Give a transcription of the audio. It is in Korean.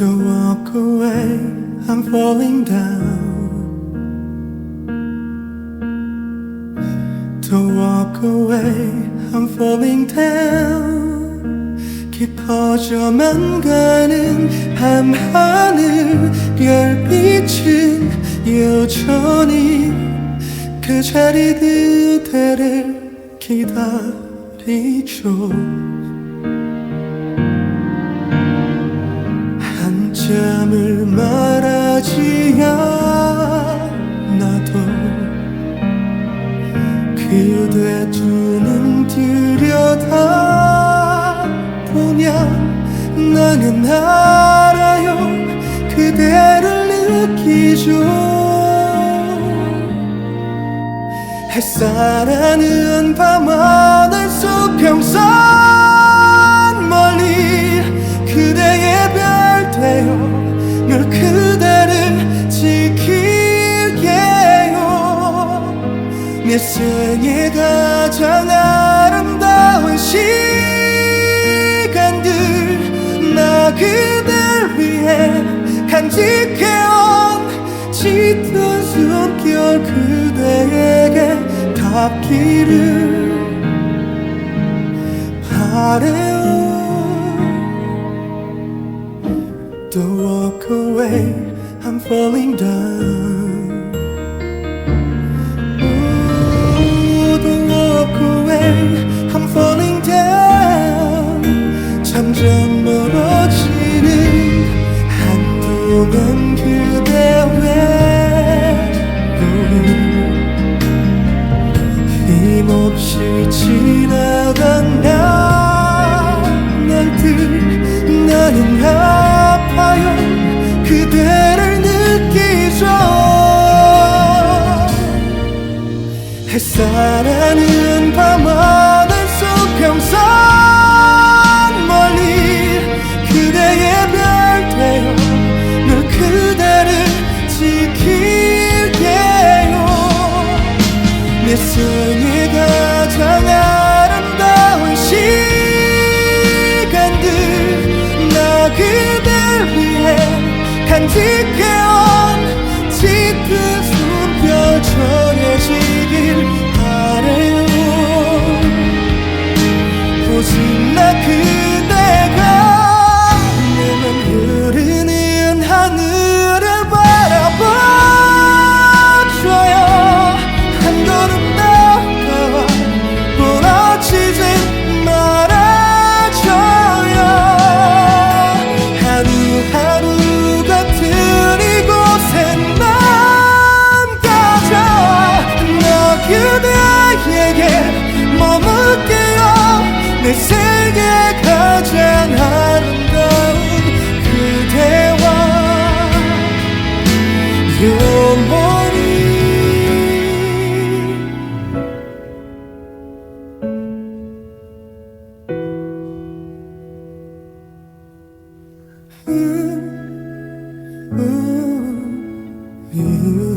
Don't walk away, I'm falling down. Don't walk away, I'm falling down. 깊어져만 가는 밤하늘 별빛은 여전히 그 자리 그대를 기다리죠. 하지 않아도 그대 두 눈 들여다 보면 나는 알아요. 그대를 느끼죠. 햇살하는 밤하늘 속 평선 내 생에 가장 아름다운 시간들 나 그댈 위해 간직해온 짙은 숨결 그대에게 닿기를 바래요 Don't walk away, I'm falling down. 한동안 그대 외로움 힘없이 지나간 날들 나는 아파요. 그대를 느끼죠. 햇살하는 밤하 내 생에 가장 아름다운 시간들 나 그댈 위해 간직해 you.